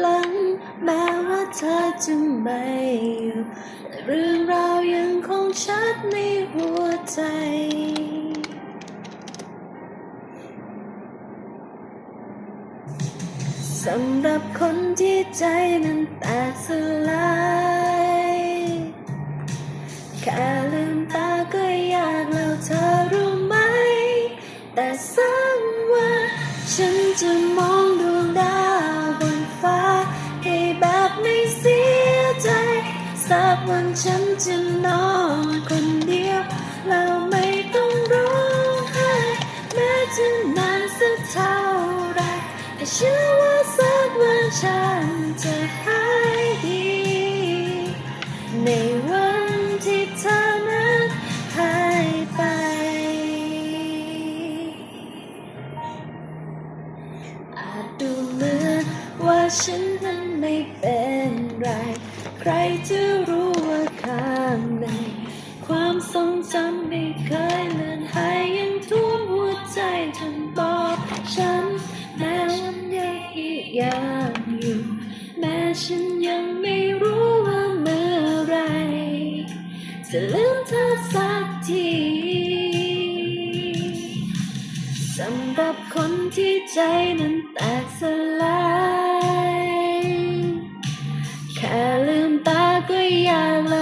หลัง แม้ว่าเธอจะไม่อยู่แต่เรื่องราวยังคงชัดในหัวใจ สำหรับคนที่ใจนั้นแตกสลายแค่ลืมตาก็อยากเล่าเธอรู้ไหม แต่สักวันฉันจะมอง กวันฉันจะนอนคนเดียว เราไม่ต้องร้องไห้แม้จะนานสักเท่าไรแต่เชื่อว่าสักวันฉันจะหายดี ในวันที่เธอนั้นหายไป อาจดูเหมือนว่าฉันนั้นไม่เป็นไร ใครจะรู้างใน ความทรงจำไม่เคยเลือนหายยังท่วมหัวใจจนบอกฉัน แม้วันยังยังอยู่ แม้ฉันยังไม่รู้ว่าเมื่อไร จะลืมเธอสักทีสำหรับคนที่ใจนั้นแตกสลาย แค่ลืมตาก็ยากเล่า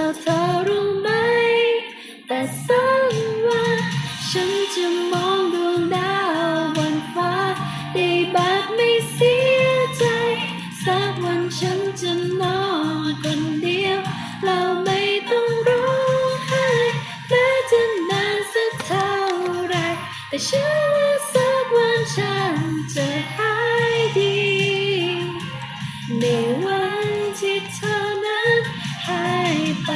แต่เชื่อว่าสักวันฉันจะหายดี ในวันที่เธอนั้นหายไป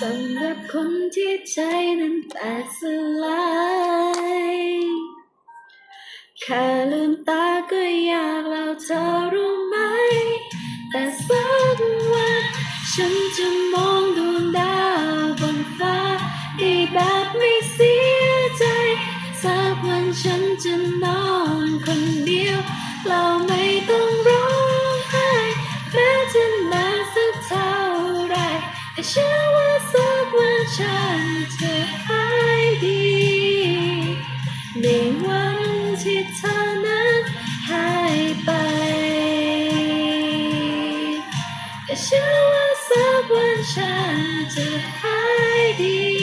สำหรับคนที่ใจนั้นแตกสลาย แค่ลืมตาก็อยากเล่าเธอรู้ไหม แต่สักวันฉันจะมองดวงดาวบนฟ้าได้แบบไม่เสียใจ สักวันฉันจะนอนคนเดียว เราไม่ต้องร้องไห้แม้จะนานสักเท่าไรแต่เชื่อว่าสักวันฉันจะหายดีในวัน ที่เธอนั้นหายไปแต่เชื่อว่าสักวันฉันจะหายดี